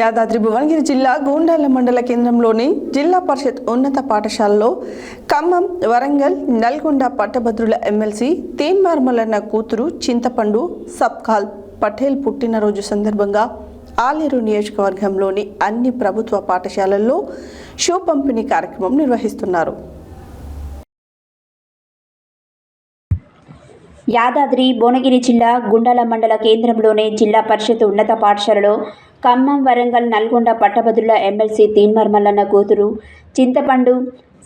యాదాద్రి భువనగిరి జిల్లా గూండాల మండల కేంద్రంలోని జిల్లా పరిషత్ ఉన్నత పాఠశాలలో ఖమ్మం వరంగల్ నల్గొండ పట్టభద్రుల ఎమ్మెల్సీ తేన్మార్మలన్న కూతురు చింతపండు సబ్కాల్ పటేల్ పుట్టినరోజు సందర్భంగా ఆలేరు నియోజకవర్గంలోని అన్ని ప్రభుత్వ పాఠశాలల్లో షూ పంపిణీ కార్యక్రమం నిర్వహిస్తున్నారు. యాదాద్రి భువనగిరి జిల్లా గుండాల మండల కేంద్రంలోని జిల్లా పరిషత్ ఉన్నత పాఠశాలలో ఖమ్మం వరంగల్ నల్గొండ పట్టభద్రుల ఎమ్మెల్సీ తీన్మర్మల్లన్న కూతురు చింతపండు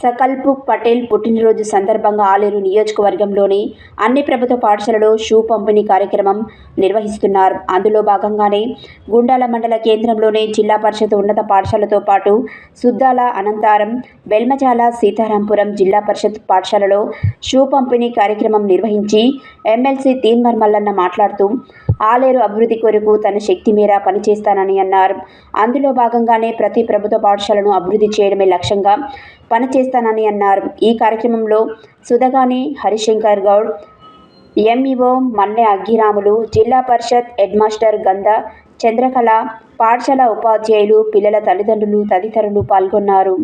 సకల్పు పటేల్ పుట్టినరోజు సందర్భంగా ఆలేరు నియోజకవర్గంలోని అన్ని ప్రభుత్వ పాఠశాలలో షూ పంపిణీ కార్యక్రమం నిర్వహిస్తున్నారు. అందులో భాగంగానే గుండాల మండల కేంద్రంలోని జిల్లా పరిషత్ ఉన్నత పాఠశాలతో పాటు సుద్దాల అనంతారం బెల్మజాల సీతారాంపురం జిల్లా పరిషత్ పాఠశాలలో షూ పంపిణీ కార్యక్రమం నిర్వహించి ఎమ్మెల్సీ తీన్మర్ మల్లన్న మాట్లాడుతూ ఆలేరు అభివృద్ధి కొరకు తన శక్తి మేర పనిచేస్తానని అన్నారు. అందులో భాగంగానే ప్రతి ప్రభుత్వ పాఠశాలను అభివృద్ధి చేయడమే లక్ష్యంగా పనిచేస్తానని అన్నారు. ఈ కార్యక్రమంలో సుధగాని హరిశంకర్ గౌడ్ ఎంఈఓ మన్నె అగ్గిరాములు జిల్లా పరిషత్ హెడ్మాస్టర్ గంధ చంద్రకళ పాఠశాల ఉపాధ్యాయులు పిల్లల తల్లిదండ్రులు తదితరులు పాల్గొన్నారు.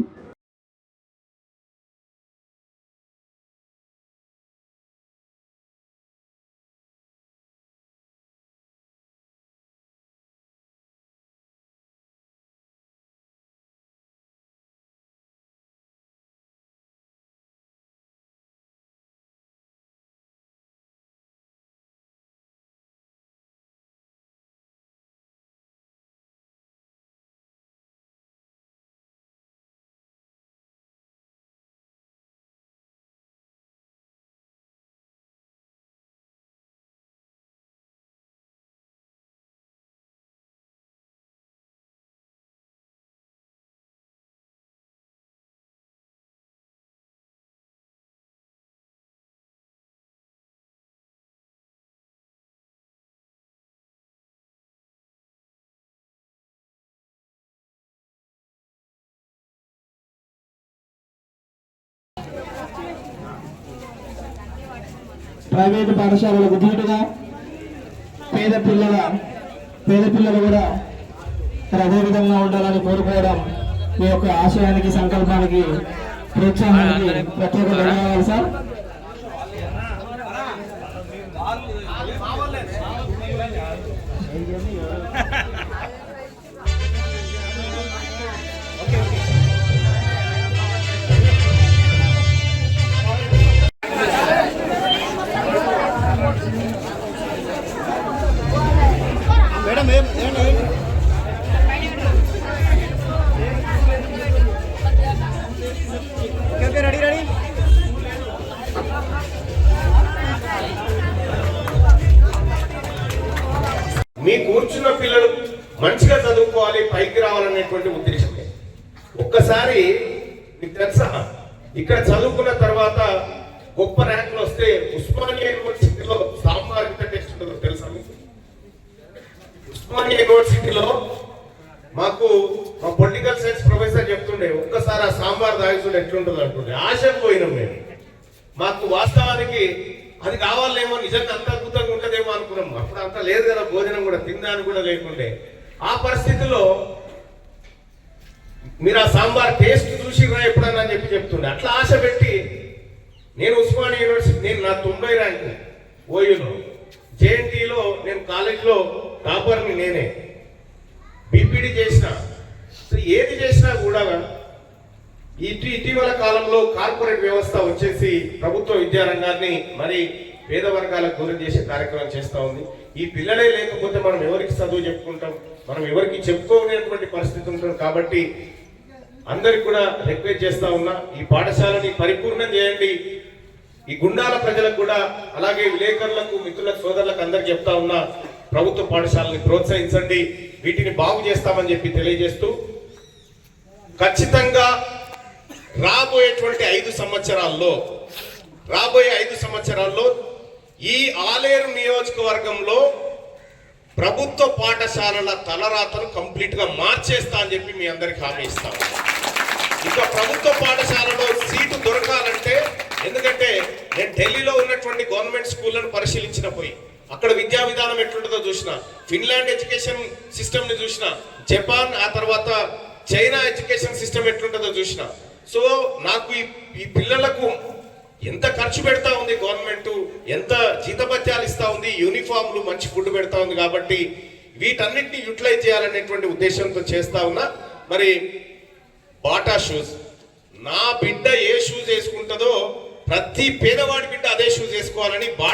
ప్రైవేటు పాఠశాలలకు ధీటుగా పేద పిల్లల పేద పిల్లలు కూడా అదే విధంగా ఉండాలని కోరుకోవడం మీ యొక్క ఆశయానికి సంకల్పానికి ప్రోత్సాహానికి ప్రత్యేక ధన్యవాదాలు సార్. మీ కూర్చున్న పిల్లలు మంచిగా చదువుకోవాలి పైకి రావాలనేటువంటి ఉద్దేశమే. ఒక్కసారి మీకు తెలుసా? ఇక్కడ చదువుకున్న తర్వాత గొప్ప ర్యాంకులు వస్తే ఉస్మానియా యూనివర్సిటీలో సాంబార్ ఎంత టెస్ట్ ఉంటుందో తెలుసా మీకు? ఉస్మానియా యూనివర్సిటీలో మాకు మా పొలిటికల్ సైన్స్ ప్రొఫెసర్ చెప్తుండే ఒక్కసారి ఆ సాంబార్ తాగిస్తుండే ఎట్లుంటుంది అంటుండే ఆశ పోయినాం మేము. మాకు వాస్తవానికి అది కావాలేమో నిజంగా అంత అద్భుతంగా ఉంటుందేమో అనుకున్నాం. అప్పుడు అంత లేదు కదా భోజనం కూడా తినడానికి కూడా లేకుండే. ఆ పరిస్థితిలో మీరు ఆ సాంబార్ టేస్ట్ చూసిరా ఎప్పుడన్నా అని చెప్పి చెప్తుండే. అట్లా ఆశ పెట్టి నేను ఉస్మానియా యూనివర్సిటీ నేను నా తొంభై ర్యాంకు ఓయూలో జేఎన్టీలో నేను కాలేజీలో టాపర్ని నేనే. బీపీడీ చేసిన. సో ఏది చేసినా కూడా ఇటు ఇటీవల కాలంలో కార్పొరేట్ వ్యవస్థ వచ్చేసి ప్రభుత్వ విద్యారంగాన్ని మరి పేద వర్గాలకు దూరం చేసే కార్యక్రమం చేస్తూ ఉంది. ఈ పిల్లలే లేకపోతే మనం ఎవరికి చదువు చెప్పుకుంటాం? మనం ఎవరికి చెప్పుకోలేనటువంటి పరిస్థితి ఉంటుంది కాబట్టి అందరికి కూడా రిక్వెస్ట్ చేస్తా ఉన్నా ఈ పాఠశాలని పరిపూర్ణం చేయండి. ఈ గుండాల ప్రజలకు కూడా అలాగే విలేకరులకు మిత్రులకు సోదరులకు అందరికి చెప్తా ఉన్నా ప్రభుత్వ పాఠశాలని ప్రోత్సహించండి. వీటిని బాగు చేస్తామని చెప్పి తెలియజేస్తూ ఖచ్చితంగా రాబోయేటువంటి ఐదు సంవత్సరాల్లో రాబోయే ఐదు సంవత్సరాల్లో ఈ ఆలేరు నియోజకవర్గంలో ప్రభుత్వ పాఠశాలల తలరాతను కంప్లీట్గా మార్చేస్తా అని చెప్పి మీ అందరికి హామీ ఇస్తాం ఇంకా ప్రభుత్వ పాఠశాలలో సీటు దొరకాలంటే ఎందుకంటే నేను ఢిల్లీలో ఉన్నటువంటి గవర్నమెంట్ స్కూళ్ళను పరిశీలించిన పోయి అక్కడ విద్యా విధానం ఎట్లుంటుందో చూసిన ఫిన్లాండ్ ఎడ్యుకేషన్ సిస్టమ్ని చూసిన జపాన్ ఆ తర్వాత చైనా ఎడ్యుకేషన్ సిస్టమ్ ఎట్లుంటుందో చూసిన సో నాకు ఈ ఈ పిల్లలకు ఎంత ఖర్చు పెడతా ఉంది గవర్నమెంట్ ఎంత జీతభత్యాలు ఇస్తా ఉంది యూనిఫామ్లు మంచి ఫుడ్ పెడతా ఉంది కాబట్టి వీటన్నిటిని యూటిలైజ్ చేయాలనేటువంటి ఉద్దేశంతో చేస్తా ఉన్నా. మరి బాటా షూస్ నా బిడ్డ ఏ షూస్ వేసుకుంటుందో ప్రతి పేదవాడి బిడ్డ అదే షూస్ వేసుకోవాలని